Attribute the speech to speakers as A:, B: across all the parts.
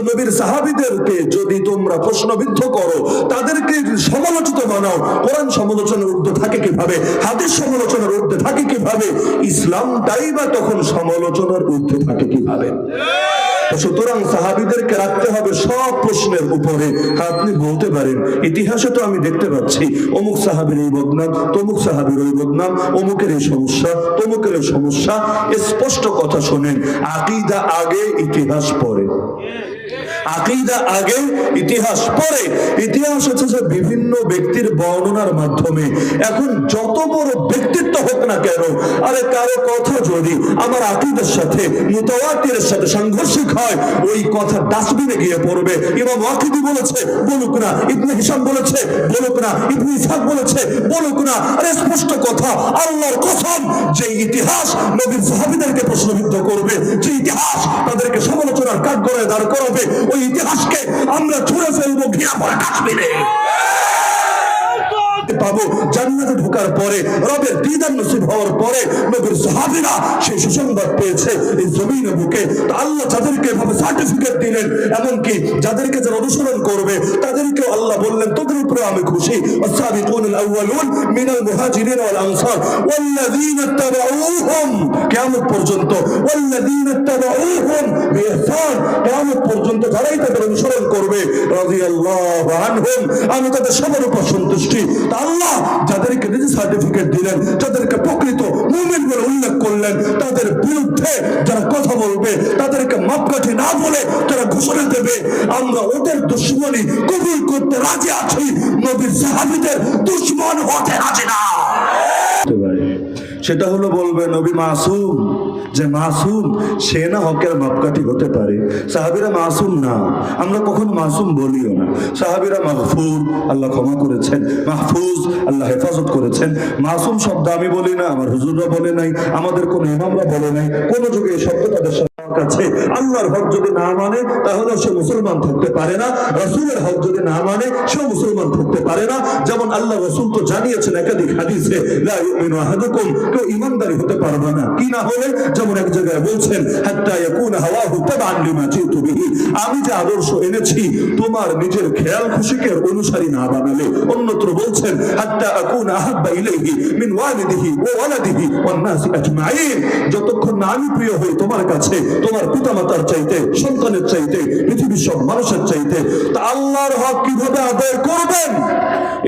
A: নবীর সাহাবিদেরকে যদি তোমরা প্রশ্নবিদ্ধ করো, তাদেরকে সমালোচিত বানাও। কোরআন সমালোচনার ঊর্ধ্বে থাকে কীভাবে? হাদিস সমালোচনার ঊর্ধ্বে থাকে কীভাবে? ইসলামটাই বা তখন সমালোচনার ঊর্ধ্বে থাকে কীভাবে? সুতরাং সাহাবিদেরকে রাখতে হবে সব প্রশ্নের উপরে। আপনি বলতে পারেন। ইতিহাসে তো আমি দেখতে পাচ্ছি, অমুক সাহাবির এই বদনাম, তমুক সাহাবির ওই বদনাম, অমুকের এই সমস্যা, তমুকের এই সমস্যা। স্পষ্ট কথা শোনেন, আকিদা আগে, ইতিহাস পরে। আকিদা আগে, ইতিহাস পরে। ইতিহাস হচ্ছে যে বিভিন্ন ব্যক্তির বর্ণনার মাধ্যমে। এখন যত বড় ব্যক্তিত্ব হোক না কেন, আরে কারও কথা যদি আমার আকিদের সাথে, মুতাওয়াতির সাথে সাংঘর্ষিক হয়, ওই কথা ডাস্টবিনে গিয়ে পড়বে। ইমাম ওয়াকিদি বলেছে, বলুক না, ইবনে হিসাম বলেছে, বলুক না, ইবনে ইসহাক বলেছে, বলুক না। আরে স্পষ্ট কথা, আল্লাহর কসম, যে ইতিহাস নবীর সাহাবীদেরকে প্রশ্নবিদ্ধ করবে, যে ইতিহাস তাদেরকে সমালোচনার কাঠ করে দাঁড় করাবে ওই ইতিহাসকে আমরা ছুঁড়ে ফেলব ঘিয়া পড়ে ডাস্টবিনে পাবো জান্নাতে ঢোকার পরে রবের দিদার নসিব হওয়ার পরে নবীর সাহাবীরা সেই সুসংবাদ পেয়েছে এই জমিনের বুকে তো আল্লাহ যাদেরকে এভাবে সার্টিফিকেট দিলেন এমনকি যাদেরকে যারা অনুসরণ করবে তাদেরকেও আল্লাহ বললেন তোদের উপরে আমি খুশি والسابقون الأولون من المهاجرين والأنصار والذين اتبعوهم কিয়ামত পর্যন্ত والذين اتبعوهم بإحسان কিয়ামত পর্যন্ত যারাই তাদের অনুসরণ করবে রাদিয়াল্লাহু আনহুম আমি তাদের সবার উপর সন্তুষ্টি তা আল্লাহ যাদেরকে নিজে সার্টিফিকেট দিলেন, যাদেরকে প্রকৃত মুমিন বলে উল্লেখ করলেন, তাদের বিরুদ্ধে যারা কথা বলবে, তাদেরকে মাপকাঠি না বলে তারা ঘোষণা দেবে। আমরা ওদের দুশ্মনী কবুল করতে রাজি আছি, নবীর সাহাবিদের দুশ্মন হতে রাজি না। সেটা হলো বলবে নবী মাসুম। যে মাসুম, সে না হকের মাপকাঠি হতে পারে। সাহাবিরা মাসুম না। আমরা কখন মাসুম বলিও না। সাহাবিরা মাহফুজ আল্লাহ ক্ষমা করেছেন। মাহফুজ, আল্লাহ হেফাজত করেছেন। মাসুম শব্দ আমি বলি না, আমার হুজুররা বলে নাই, আমাদের কোনো ইমামরা বলে নাই। কোনো যুগে এই শব্দ তাদের কাছে। আল্লাহর হক যদি না মানে তাহলে সে মুসলমান থাকতে পারে না। রসুলের হক যদি না মানে সে মুসলমান থাকতে পারে না। যেমন আল্লাহ রসুল তো জানিয়েছেন একাধিক হাদিসে কেউ ইমানদারি হতে পারবে না। কি না হলে? যেমন এক জায়গায় বলছেন, হাত্তা ইয়াকুনা হাওয়াহু তাবান লিমা জিতু বিহি আমি যে আদর্শ এনেছি, তোমার নিজের খেয়াল খুশিকে অনুসারী না বানালে। অন্যত্র বলছেন, হাত্তা আকুনা আহাব্বা ইলাইহি মিন ওয়ালিদিহি ওয়া ওয়ালাদিহি ওয়ান নাসি আজমাইন যতক্ষণ না আমি প্রিয় হই তোমার কাছে তোমার পিতামাতার চাইতে, সন্তানের চাইতে, পৃথিবীর সব মানুষের চাইতে, তা আল্লাহর হক কীভাবে আদায় করবেন?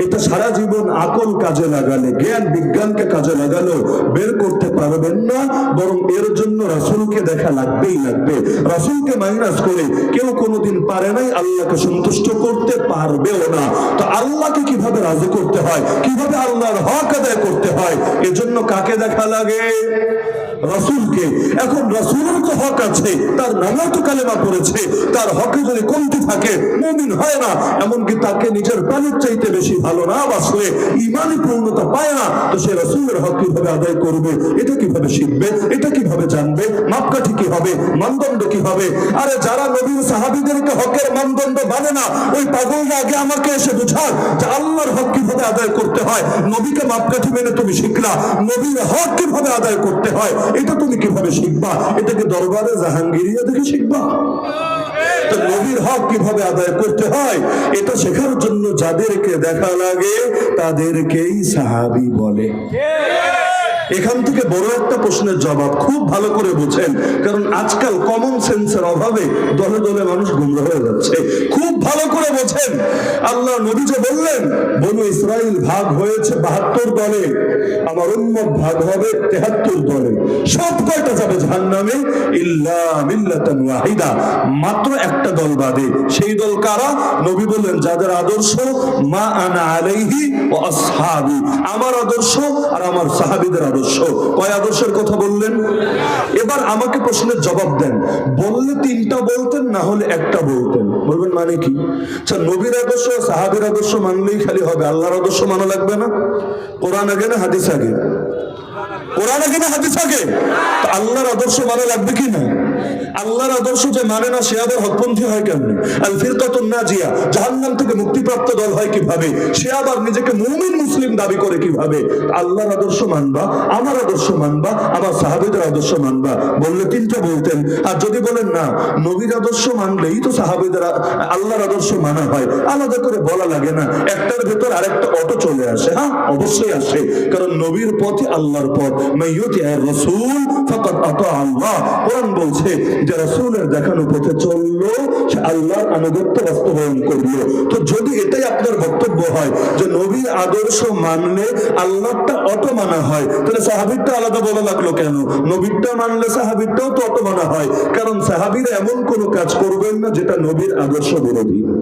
A: এটা সারা জীবন আকল কাজে লাগালে, জ্ঞান বিজ্ঞানকে কাজে লাগালো বের করতে পারবেন না, বরং এর জন্য রাসূলকে দেখা লাগবেই লাগবে। রাসূলকে মাইনাস করে কেউ কোনোদিন পারে নাই, আল্লাহকে সন্তুষ্ট করতে পারবেও না। তো আল্লাহকে কীভাবে রাজি করতে হয়? কীভাবে আল্লাহর হক আদায় করতে হয়? এজন্য কাকে দেখা লাগে? রসুলকে। এখন রসুলের তো হক আছে, তার নামও তো কালেমা পড়েছে, তার হকে যদি কমতি থাকে, মুমিন হয় না, এমনকি তাকে নিজের প্রাণের চাইতে বেশি ভালো না বাসলে ইমানই পূর্ণতা পায় না, তো সে রসুলের হক কীভাবে আদায় করবে, এটা কীভাবে শিখবে, এটা কীভাবে জানবে, মাপকাঠি কি হবে, মানদণ্ড কি হবে? আরে যারা নবীর সাহাবিদেরকে হকের মানদণ্ড মানে না, ওই পাগলরা আগে আমাকে এসে বুঝার যে আল্লাহর হক কীভাবে আদায় করতে হয়, নবীকে মাপকাঠি মেনে তুমি শিখলা, নবীর হক কীভাবে আদায় করতে হয় এটা তুমি কীভাবে শিখবা? এটাকে দরবারে জাহাঙ্গীরিয়া দেখে শিখবা। তো নবীর হক কীভাবে আদায় করতে হয়, এটা শেখার জন্য যাদেরকে দেখা লাগে, তাদেরকেই সাহাবি বলে। এখান থেকে বড় একটা প্রশ্নের জবাব খুব ভালো করে বুঝেন, কারণ আজকাল কমন সেন্সের অভাবে দলে দলে মানুষ গুমরা হয়ে যাচ্ছে। খুব ভালো করে বোঝেন। আল্লাহ নবী যে বললেন, বনু ইসরাইল ভাগ হয়েছে বাহাত্তর দলে, আমার উন্মত ভাগ হবে তেহাত্তর দলে। সব কয়টা যাবে ইল্লা মিল্লাতান ওয়াহিদা। মাত্র একটা দল বাদে। সেই দল কারা? নবী বললেন, যাদের আদর্শ, মা আনা আলাইহি ও আসহাবি। আমার আদর্শ আর আমার সাহাবীদের আদর্শ কয় আদর্শের কথা বললেন? এবার আমাকে প্রশ্নের জবাব দেন। বললে তিনটা বলতেন, না হলে একটা বলতেন। বলবেন মানে কি? আচ্ছা নবীর আদর্শ সাহাবীর আদর্শ মানলেই খালি হবে। আল্লাহর আদর্শ মানা লাগবে না? কোরআন আগে না হাদিস আগে? কোরআন আগে না হাদিস আগে? আল্লাহর আদর্শ মানা লাগবে কি না? আল্লাহর আদর্শ যে মানে না, সে আবার হকপন্থী হয় কেমন? আল ফিরকাতুন নাজিয়া, জাহান্নাম থেকে মুক্তিপ্রাপ্ত দল হয় কীভাবে? সে আবার নিজেকে মুমিন মুসলিম দাবি করে কীভাবে? আল্লাহর আদর্শ মানবা, আমার আদর্শ মানবা, আমার সাহাবিদের আদর্শ মানবা। বললে তিনটা বলতেন। আর যদি বলেন না, নবীর আদর্শ মানলেই তো সাহাবিদের আল্লাহর আদর্শ মানা হয়। আলাদা করে বলা লাগে না। একটার ভেতর আরেকটা অটো চলে আসে হ্যাঁ? অবশ্যই আসে। কারণ নবীর পথই আল্লাহর পথ। মাইয়ুতি আর রাসূল ফাকাদ আতা আল্লাহ। কোরআন বলছে যে রাসূলের দেখানো পথে চলল, সে আল্লাহর আনুগত্য বাস্তবায়ন করল। তো যদি এটাই আপনার বক্তব্য হয় যে নবীর আদর্শ মানলে আল্লাহটা অত মানা হয়, তাহলে সাহাবিরটা আলাদা বলা লাগল কেন? নবীরটা মানলে সাহাবিরটাও তো অত মানা হয়। কারণ সাহাবিরা এমন কোনো কাজ করবেন না যেটা নবীর আদর্শ বিরোধী।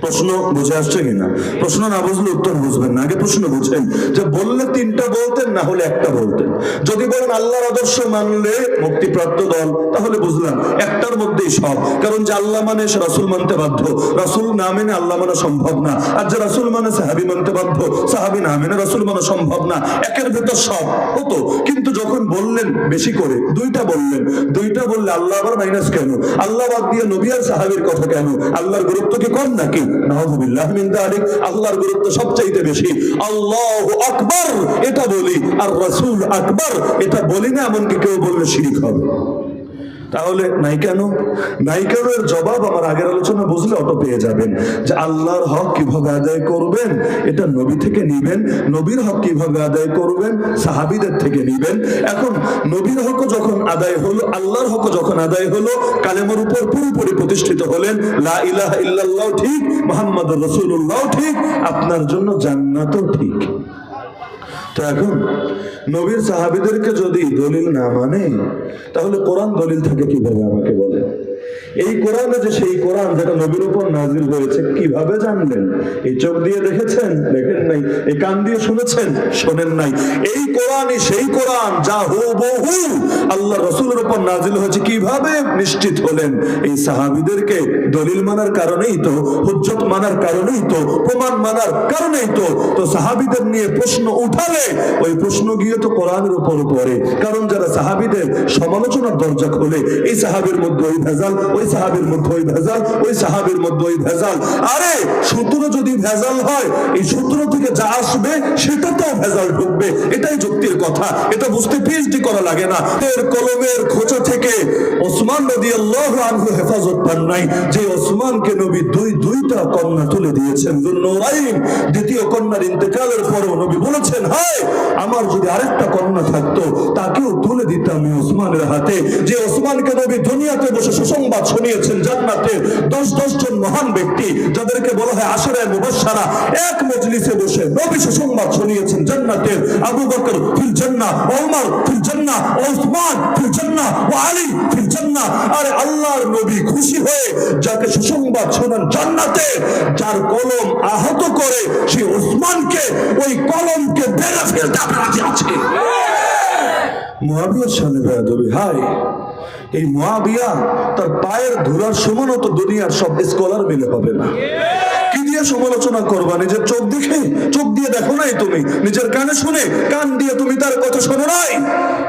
A: প্রশ্ন বুঝে আসছে কিনা? প্রশ্ন না বুঝলে উত্তর বুঝবেন না, আগে প্রশ্ন বুঝেন। যে বললে তিনটা বলতেন, না হলে একটা বলতেন। যদি বলেন আল্লাহর আদর্শ মানলে মুক্তিপ্রাপ্ত দল, তাহলে বুঝলাম একটার মধ্যেই সব। কারণ যে আল্লাহ মানে সে রাসুল মানতে বাধ্য। রাসুল না মেনে আল্লাহ মানা সম্ভব না। আর যে রাসুল মানে সাহাবি মানতে বাধ্য, সাহাবি না মেনে রাসুল মানা সম্ভব না। একের ভেতর সব, হতো। কিন্তু যখন বললেন বেশি করে, দুইটা বললেন। দুইটা বললে আল্লাহ আবার মাইনাস কেন? আল্লাহ বাদ দিয়ে নবী আর সাহাবির কথা কেন? আল্লাহর গুরুত্ব কি কম বেশি। আল্লাহ আকবর, এটা বলি। আর রসুল আকবর, এটা বলি না, এমনকি কেউ বললে শিরিক হবে। তাহলে নাই কেন? নাই কেন এর জবাব আমার আগের আলোচনা বুঝলে অটো পেয়ে যাবেন যে আল্লাহর হক কীভাবে আদায় করবেন, এটা নবী থেকে নিবেন, নবীর হক কীভাবে আদায় করবেন, সাহাবিদের থেকে নিবেন। এখন নবীর হক যখন আদায় হলো, আল্লাহর হক যখন আদায় হলো, কালেমার উপর পুরোপুরি প্রতিষ্ঠিত হলেন, লা ইলাহা ইল্লাল্লাহ ঠিক মোহাম্মদ রসুল্লাহ ঠিক, আপনার জন্য জান্নাতও ঠিক। তো এখন নবীর সাহাবিদেরকে যদি দলিল না মানে তাহলে কোরআন দলিল থাকে কীভাবে আমাকে বলে এই কোরআনে যে সেই কোরআন যেটা নবীর উপর নাজিল হয়েছে কীভাবে জানলেন? এই চোখ দিয়ে দেখেছেন? দেখেন নাই। এই কান দিয়ে শুনেছেন? শোনেন নাই। এই কোরআনই সেই কোরআন যা হুবহু আল্লাহ রসুলের উপর নাজিল হয়েছে। কীভাবে নিশ্চিত হলেন? এই সাহাবিদেরকে দলিল মানার কারণেই তো, হুজ্জত মানার কারণেই তো, প্রমাণ মানার কারণেই তো তো সাহাবিদের নিয়ে প্রশ্ন উঠালে, ওই প্রশ্ন গিয়ে তো কোরআনের উপর পড়ে। কারণ যারা সাহাবিদের সমালোচনার দরজা খোলে, এই সাহাবির মধ্যে ওই ভেজাল, ওই সাহাবির মধ্যে ওই ভেজাল, ওই সাহাবির মধ্যে ওই ভেজাল। আরে, সূত্র যদি ভেজাল হয়, এই সূত্র থেকে যা আসবে সেটা তো ভেজাল ঢুকবে। এটাই যুক্তির কথা। এটা বুঝতে পিএইচডি করা লাগে না। এর কলমের খোঁচা থেকে ওসমান নদী আল্লাহ আনহু হেফাজত পান নাই। যে ওসমানকে নবী দুই, দুইটা কন্যা তুলে দিয়েছেন দুন্নরাইন দ্বিতীয় কন্যার ইন্তেকালের পরও নবী বলেছেন, হায়, আমার যদি আরেকটা কন্যা থাকতো, তাকেও তুলে দিতাম ওসমানের হাতে। যে ওসমানকে নবী দুনিয়াতে বসে সুসংবাদ শুনিয়েছেন জান্নাতে দশ দশ জন মহান ব্যক্তি যাদেরকে বলা হয় আশরায় মুবাশশারা, এক মজলিসে বসে নবী সুসংবাদ শুনিয়েছেন জান্নাতের আবু বকর ফিল জান্নাহ, ওমর ফিল জান্নাহ, ওসমান ফিল জান্নাহ, ও আলী ফিল জান্নাহ। আরে আল্লাহর নবী খুশি হয়ে যাকে সুসংবাদ শোনান জান্নাতে, যার কলম আহত করে সেই ওসমানকে, ওই কলমকে বেড়ে ফেলতে আপনার আছে মহাবীর সামনে বেড়াদবি হাই এই মহাবিয়া তার পায়ের ধুলার সমানও তো দুনিয়ার সব স্কলার মিলে পাবে না। কি দিয়ে সমালোচনা করবা, নিজের চোখ দেখে, চোখ দিয়ে দেখো নাই তুমি। নিজের কানে শুনে, কান দিয়ে তুমি তার কথা শোনো নাই।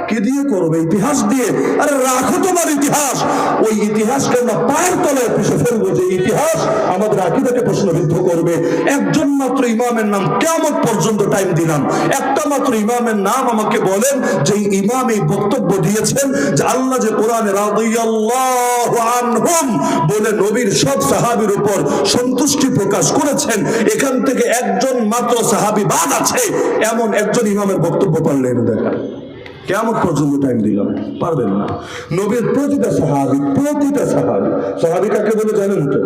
A: কি দিয়ে করবে? ইতিহাস দিয়ে? আরে রাখো তোমার ইতিহাস। ওই ইতিহাসকে আমরা পায়ের তলায় পিছু ফেলব যে ইতিহাস আমাদের আকিদাকে প্রশ্নবিদ্ধ করবে। একজন মাত্র ইমামের নাম কেমন পর্যন্ত টাইম দিলাম। একটা মাত্র ইমামের নাম আমাকে বলেন যে ইমাম এই বক্তব্য দিয়েছেন, যে আল্লাহ যে কোরআনে রাদিয়াল্লাহু আনহুম বলে নবীর সব সাহাবীর উপর সন্তুষ্টি প্রকাশ করেছেন এখান থেকে একজন মাত্র সাহাবি বাদ আছে। এমন একজন ইমামের বক্তব্য পারলেন দেখা। কেমন পর্যন্ত টাইম দিলাম। পারবেন না। নবীর প্রতিটা সাহাবি প্রতিটা সাহাবি সাহাবি কাকে বলে জানেন তো?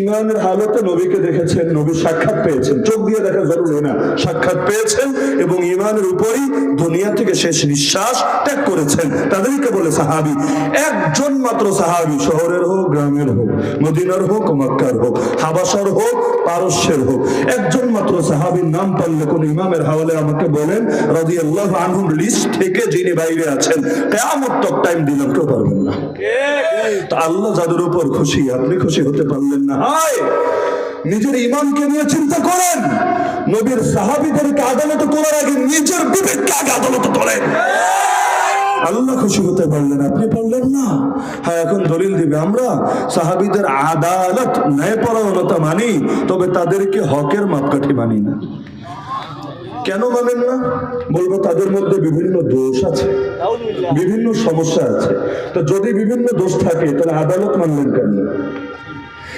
A: ইমানের হালতে নবীকে দেখেছেন, নবী সাক্ষাৎ পেয়েছেন। চোখ দিয়ে দেখা জরুরি না। সাক্ষাৎ পেয়েছেন এবং ইমানের উপরই দুনিয়া থেকে শেষ নিঃশ্বাস ত্যাগ করেছেন। তাদেরকে বলে সাহাবি, একজন মাত্র সাহাবি শহরের হোক, গ্রামের হোক, মদিনার হোক, মক্কার হোক, হাবাসার হোক, পারস্যের হোক। একজন মাত্র সাহাবীর নাম পারলে কোন ইমামের হাওয়ালে আমাকে বলেন রাজি আল্লাহ আনহুম লিস্ট থেকে যিনি বাইরে আছেন? কেমন তক টাইম দিলাম কেউ পারবেন না। তা আল্লাহ যাদের উপর খুশি আপনি খুশি হতে পারলেন না। হায়! নিজের ইমানকে নিয়ে চিন্তা করেন। নবীর সাহাবিদেরকে আদালতে তোলার আগে নিজের বিবেককে আগে আদালতে তোলেন। আল্লাহ খুশি হতে পারলেন আপনি পারলেন না। হ্যাঁ এখন দলিল দিবে আমরা সাহাবিদের আদালত ন্যায়পরায়ণতা মানি তবে তাদেরকে হকের মাপকাঠি মানি না। কেন মানেন না? বলব তাদের মধ্যে বিভিন্ন দোষ আছে, বিভিন্ন সমস্যা আছে। তো যদি বিভিন্ন দোষ থাকে, তাহলে আদালত মানলেন কেন?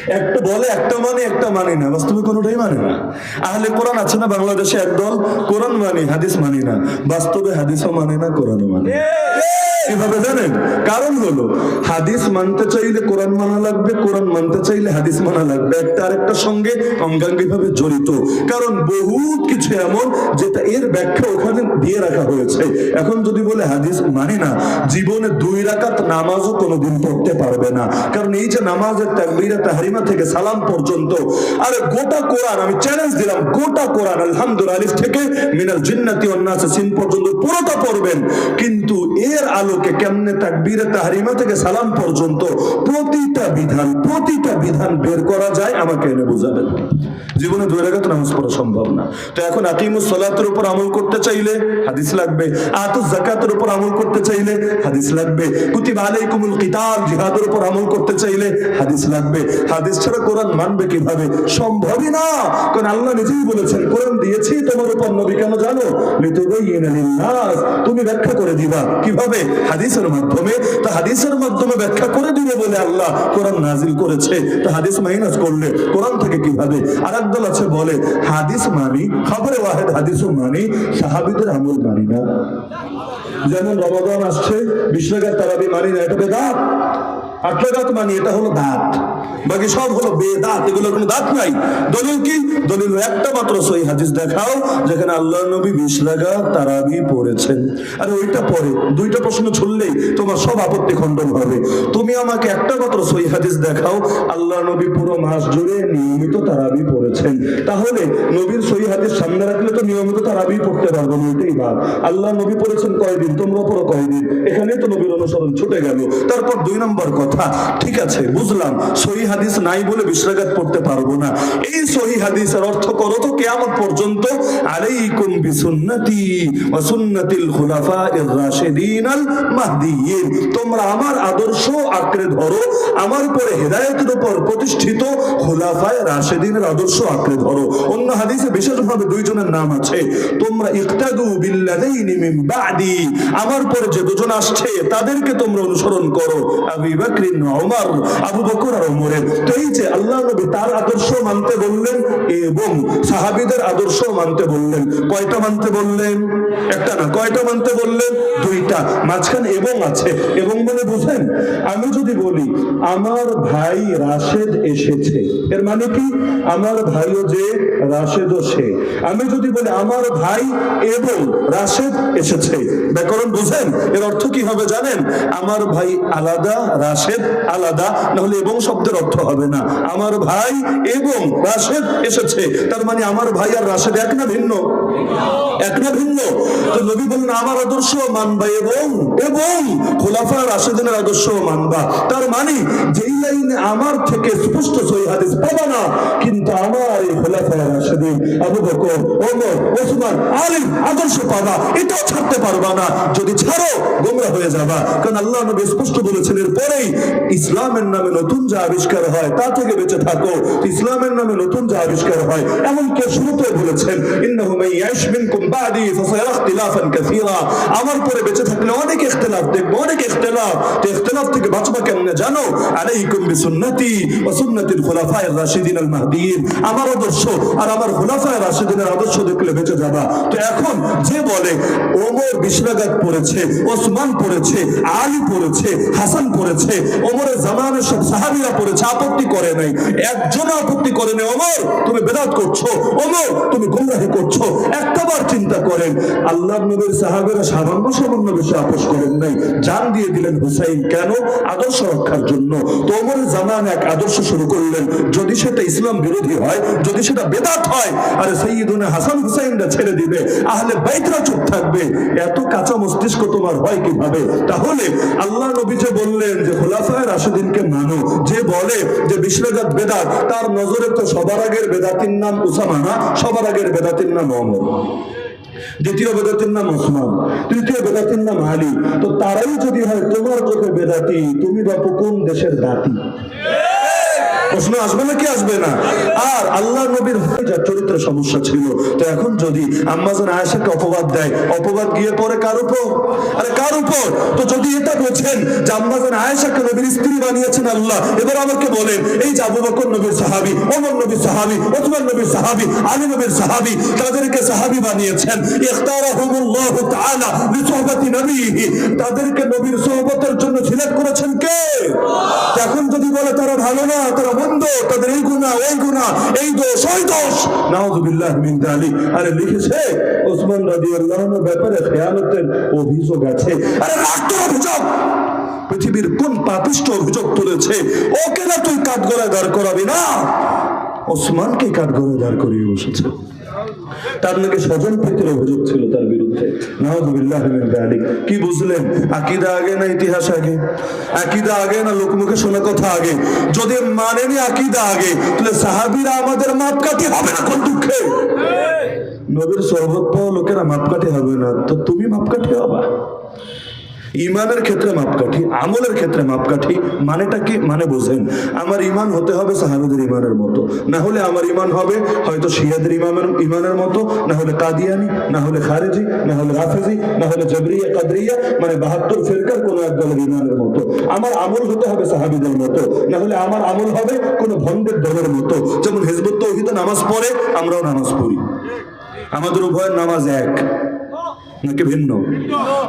A: একটা বলে একটা মানে একটা মানে না। বাস্তবে কোনোটাই মানে না। আহলে কোরআন আছে না বাংলাদেশে একদল কোরআন মানি, হাদিস মানি না। বাস্তবে হাদিসও মানে না, কোরআনও মানে না। কীভাবে জানেন? কারণ হলো, হাদিস মানতে চাইলে কোরআন মানা লাগবে, কোরআন মানতে চাইলে হাদিস মানা লাগবে। একটা আরেকটার সঙ্গে অঙ্গাঙ্গি ভাবে জড়িত। কারণ বহুত কিছু এমন যেটা এর ব্যাখ্যা ওখানে দিয়ে রাখা হয়েছে। এখন যদি বলে হাদিস মানে না, জীবনে দুই রাকাত নামাজও কোনোদিন পড়তে পারবে না। কারণ এই যে নামাজের তাকবীরা তাহরিমা থেকে সালাম পর্যন্ত। আরে গোটা কোরআন, আমি চ্যালেঞ্জ দিলাম, গোটা কোরআন, আলহামদুলিল্লাহ আলিফ থেকে মিনাল জিন্নাতি ওয়ান নাস, সিন পর্যন্ত পুরোটা পড়বেন। কিন্তু এর আলোকে কেমনে তাকবীরে তাহরিমা থেকে সালাম পর্যন্ত প্রতিটা বিধান প্রতিটা বিধান বের করা যায়, আমাকে এনে বোঝাবেন। জীবনে দুই রাকাত নামাজ পড়া সম্ভব না। তো এখন আকিমুস সালাতের উপর আমল করতে চাইলে হাদিস লাগবে। আতুস যাকাতের উপর আমল করতে চাইলে হাদিস লাগবে। কুতিবা আলাইকুমুল কিতাব, জিহাদের উপর আমল করতে চাইলে হাদিস লাগবে। হাদিস ছাড়া কোরআন মানবে কীভাবে? সম্ভবই না। কারণ আল্লাহ নিজেই বলেছেন, কোরআন দিয়েছি তোমার উপর। নবী কেন জানো? তুমি ব্যাখ্যা করে দিবা। কীভাবে? হাদিসের মাধ্যমে। তো হাদিসের মাধ্যমে ব্যাখ্যা করে দিবে বলে আল্লাহ কোরআন নাজিল করেছে। তো হাদিস মাইনাস করলে কোরআন থেকে কীভাবে? আর একদল আছে বলে, হাদিস মানি, খবরে ওয়াহেদ হাদিসও মানি, সাহাবিদের আমল মানি না। যেমন রমাদান আসছে বিশ্বগাত তারাবি মানি না, এটা বেদাত। আটলাগাত মানি, এটা হলো দাঁত বাকি সব হলো বেদাত কোনো দাঁত নাই। দলিল কি? দলিল একটা মাত্র সই হাদিস দেখাও, যেখানে আল্লাহ নবী বিশ লাগা পড়েছেন। আর ওইটা পরে, দুইটা প্রশ্ন তোমার সব আপত্তি খণ্ডন হবে। তুমি আমাকে একটা মাত্র সই হাদিস দেখাও আল্লাহ নবী পুরো মাস জুড়ে নিয়মিত তারাবি পড়েছেন। তাহলে নবীর সই হাদিস সামনে রাখলে তো নিয়মিত তারাবি পড়তে পারব না ওইটাই ভাব আল্লাহ নবী পড়েছেন কয়দিন? তোমরা পড়ো কয়দিন? এখানে তো নবীর অনুসরণ ছুটে গেল। তারপর দুই নম্বর কথা, ঠিক আছে, বুঝলাম, সহি হাদিস নাই বলে বিশ্রাঘাত পড়তে পারব না। এই সহি হাদিসের অর্থ করো তো কেয়ামত পর্যন্ত তোমরা আমার আদর্শ আঁকড়ে ধরো, আমার পরে উপর প্রতিষ্ঠিত রাশিদিনের আদর্শ আঁকড়ে ধরো। অন্য হাদিসে বিশেষভাবে দুইজনের নাম আছে। তোমরা ইকতাদু বাদি, আমার পরে যে দুজন আসছে, তাদেরকে তোমরা অনুসরণ করো। আবু বকর ওমর আবু বকর আর ওমরের। এই যে আল্লাহ নবী তার আদর্শ মানতে বললেন এবং সাহাবীদের আদর্শ মানতে বললেন। কয়টা মানতে বললেন? একটা না, কয়টা মানতে বললেন? দুইটা। মাঝখানে এবং আছে। এবং মানে বুঝেন, আমি যদি বলি, আমার ভাই রাশেদ এসেছে। এর মানে কি? আমার ভাইও যে রাশেদও সে। আমি যদি বলি, আমার ভাই এবং রাশেদ এসেছে। ব্যাকরণ বুঝেন? এর অর্থ কি হবে জানেন? আমার ভাই আলাদা, রাশেদ আলাদা, নাহলে এবং শব্দের অর্থ হবে না। আমার ভাই এবং রাশেদ এসেছে। তার মানে আমার ভাই আর রাশেদ এক না ভিন্ন? এক না ভিন্ন? তো নবী বললেন, আমার আদর্শ মানবা এবং এবং খোলাফা রাশেদিনের আদর্শ মানবা। তার মানে যেই লাইনে আমার থেকে স্পষ্ট সহি হাদিস পাবা না, কিন্তু আমার এই খোলাফা রাশেদিন আবু বকর, ওমর, ওসমান, আলী আদর্শ পাবা। এটাও ছাড়তে পারবা না। যদি ছাড়ো, গোমরা হয়ে যাবা। কারণ আল্লাহ নবী স্পষ্ট বলেছেন, এরপরেই ইসলামের নামে নতুন যা আবিষ্কার হয় তা থেকে বেঁচে থাকো। ইসলামের নামে নতুন যে আবিষ্কার হয় এমন কে শুরুতে বলেছেন আমার পরে বেঁচে থাকলে অনেক ইখতিলাফ দেখব, অনেক ইখতিলাফ। ইখতিলাফ থেকে বাঁচবা কেমনে জানো? রাশিদিন আল আমার আদর্শ আর আমার আদর্শ দেখলে বেঁচে যাবা। তো এখন যে বলে, ওমর পড়েছে, ওসমান পড়েছে, আলী পড়েছে, হাসান পড়েছে, ওমরের জামানের সব সাহাবীরা পড়েছে আপত্তি করে নাই। একজন আপত্তি করে নাই। ওমর, তুমি বেদাত করছ। ওমর, তুমি গুমরাহি করছ। একটাবার চিন্তা করেন আল্লাহ নবীর সাহাবেরা সামান্য সামান্য বেশি আপোষ করেন নাই। জান দিয়ে দিলেন হুসাইন, কেন? আদর্শ রক্ষার জন্য। তো ওমরের জামান এক আদর্শ শুরু করলেন, যদি সেটা ইসলাম বিরোধী হয়, যদি সেটা বেদাত হয়, আরে সৈয়দুনা হাসান হুসাইনরা ছেড়ে দিবে, আহলে বাইতরা চুপ থাকবে। এত কাঁচা মস্তিষ্ক তোমার হয় কীভাবে? তাহলে আল্লাহ নবী যে বললেন যে খোলাফায় রাশেদিনকে মানো, যে বলে যে বিশ্বজাত বেদাত, তার নজরে তো সবার আগের বেদাতির নাম উসামা না, সবার আগের বেদাতির নাম অমর দ্বিতীয় বেদাতির নাম ওসমান, তৃতীয় বেদাতির নাম আলী। তো তারাই যদি হয়, তোমার চোখে বেদাতি, তুমি বাপু কোন দেশের দাতি? প্রশ্ন আসবে না কি আসবে না? আর আল্লাহ নবীর যার চরিত্র সমস্যা ছিল, তো এখন যদি আম্মাজান আয়েশাকে অপবাদ দেয়, অপবাদ গিয়ে পড়ে কার উপর? আরে কার উপর? তো যদি এটা বোঝেন যে আম্মাজান আয়েশাকে নবীর স্ত্রী বানিয়েছেন আল্লাহ, এবার আমাকে বলেন, এই যে আবু বকর নবীর সাহাবী, ওমর নবীর সাহাবী, ওসমান নবীর সাহাবী, আলী নবীর সাহাবী, তাদেরকে সাহাবী বানিয়েছেন। ইখতারাহুমুল্লাহু তাআলা লিসহবতি নবীহি। তাদেরকে নবীর সোহবতের জন্য সিলেক্ট করেছেন কে? এখন যদি বলে তারা ভালো না, তারা মন্দ তাদের এই গুণা ওই গুণা এই দোষ, ওই দোষ। নাউযুবিল্লাহ মিন যালিক আরে লিখেছে, ওসমান রাদিয়াল্লাহু আনহু ব্যাপারে খেয়ানতের অভিযোগ আছে। আরে রাখতো অভিযোগ। পৃথিবীর কোন পাপিষ্ট অভিযোগ তুলেছে? ওকে না তুই কাঠগড়ায় দাঁড় করাবি না? ওসমানকে কাঠগড়ায় দাঁড় করিয়ে বসেছে। তার নাকি স্বজন অভিযোগ ছিল তার বিরুদ্ধে। কি বুঝলেন? আকিদা আগে না ইতিহাস আগে? আকিদা আগে না লোকমুখে শোনা কথা আগে? যদি মানেনি আকিদা আগে তাহলে সাহাবিরা আমাদের মাপকাঠি হবে না কোন দুঃখে? নবীর সহবত পাওয়া লোকেরা মাপকাঠি হবে না তো তুমি মাপকাঠি হবা? ইমানের ক্ষেত্রে মাপকাঠি, আমলের ক্ষেত্রে মাপকাঠি, মানেটা কি? মানে বোঝেন। আমার ইমান হতে হবে সাহাবিদের ইমানের মতো। না হলে আমার ইমান হবে হয়তো শিয়াদের ইমামের, ইমানের মতো, না হলে কাদিয়ানি, না হলে খারেজি, না হলে হাফেজি না হলে জবরিয়া, কাদরিয়া মানে বাহাত্তর ফেরকার কোন এক দলের ইমানের মতো। আমার আমল হতে হবে সাহাবিদের মতো। না হলে আমার আমল হবে কোনো ভণ্ডের দলের মতো। যেমন হেজবুত তৌহিদে নামাজ পড়ে, আমরাও নামাজ পড়ি। আমাদের উভয়ের নামাজ এক। নাকি ভিন্ন?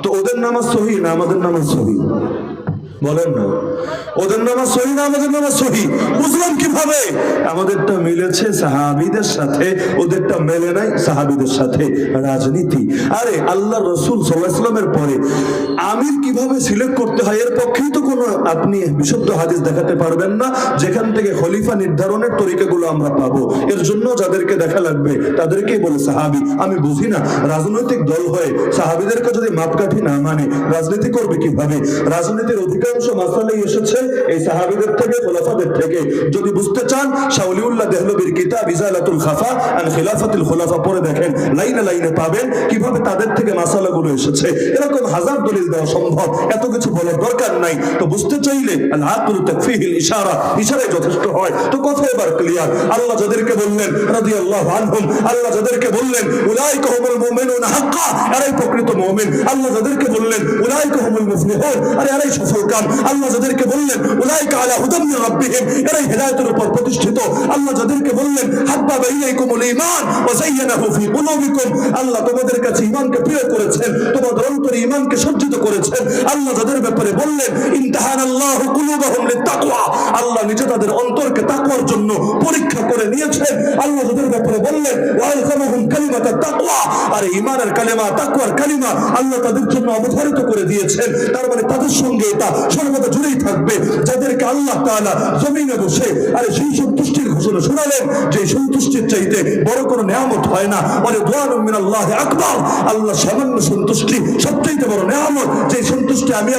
A: তো ওদের নামাজ সহি না আমাদের নামাজ সহি? বলেন না। ওদের নামাজ সহি না আমাদের নামাজ সহি? বুঝলাম কীভাবে? আমাদেরটা মিলেছে সাহাবিদের সাথে, ওদেরটা মেলে নাই সাহাবিদের সাথে রাজনীতি। আরে, আল্লাহ রসুল সাল্লাহামের পরে আমির কীভাবে সিলেক্ট করতে হয়? এর পক্ষেই তো কোনো আপনি বিশুদ্ধ হাদিস দেখাতে পারবেন না। যেখান থেকে খলিফা নির্ধারণের তরিকাগুলো আমরা পাবো। এর জন্য যাদেরকে দেখা লাগবে, তাদেরকেই বলে সাহাবি। আমি বুঝি না, রাজনৈতিক দল হয়ে সাহাবিদেরকে যদি মাপকাঠি না মানে রাজনীতি করবে কীভাবে? রাজনীতির অধিকাংশ মাসালাই এসেছে এই সাহাবিদের থেকে, খোলাফাদের থেকে। যদি বুঝতে চান শাউলিউল্লাহ দেহলবির কিতাব ইজালাতুল খাফা আর খিলাফাতুল খোলাফা পড়ে দেখেন, লাইনে লাইনে পাবেন কীভাবে তাদের থেকে মাসালাগুলো এসেছে। এরকম হাজার দলিল দেওয়া সম্ভব, এত কিছু বলার দরকার নাই। তো বুঝতে চাইলে আল তাকফিহিল ইশারা ইশারায় যথেষ্ট হয়। তো কথা এবার ক্লিয়ার আল্লাহ যাদেরকে বললেন, রাদিয়াল্লাহু আনহুম, আল্লাহ যাদেরকে বললেন, উলাইকা হুমুল মুমিনুনা হাক্কা, এরাই প্রকৃত মুমিন। আল্লাহ যাদেরকে বললেন, উলাইকা হুমুল মুফলিহুন, আরে এরাই সফলকাম। আল্লাহ যাদেরকে বললেন, উলাইকা আলা হুদাম মির রাব্বিহিম, এরাই হেদায়েতের উপর প্রতিষ্ঠিত। আল্লাহ যাদেরকে বললেন হাব্বাবা ইলাইকুমুল ঈমান ওয়া যায়্যানাহু ফি কুলুবিকুম। আল্লাহ তোমাদের কাছে ঈমানকে প্রিয় করেছেন, তোমাদের অন্তরে ঈমানকে সজ্জিত করেছেন। আল্লাহ যাদের ব্যাপারে বললেন ইমতাহানাল্লাহু কুলুবাহুম লিত্তাকওয়া আল্লাহ নিজে তাদের অন্তরকে তাকওয়ার জন্য পরীক্ষা করে নিয়েছেন। আল্লাহ যাদের ব্যাপারে বললেন ওয়ালজামাহুম কালিমাতাত তাকওয়া আর ঈমানের কালিমা তাকওয়ার কালিমা আল্লাহ তাদের জন্য অবধারিত করে দিয়েছেন। তার মানে তাদের সঙ্গে এটা সর্বদা জুড়েই থাকবে, যাদেরকে আল্লাহ তালা জমিনে বসে, আরে সেই সন্তুষ্টির ঘোষণা শোনালেন, যে সন্তুষ্টির চাইতে বড় কোনো নিয়ামত হয় না। আরে দোয়ানুম আল্লাহ আকবর। আল্লাহ সামান্য সন্তুষ্টি, সবচাইতে বড় নিয়ামত, যে সন্তুষ্টি আমি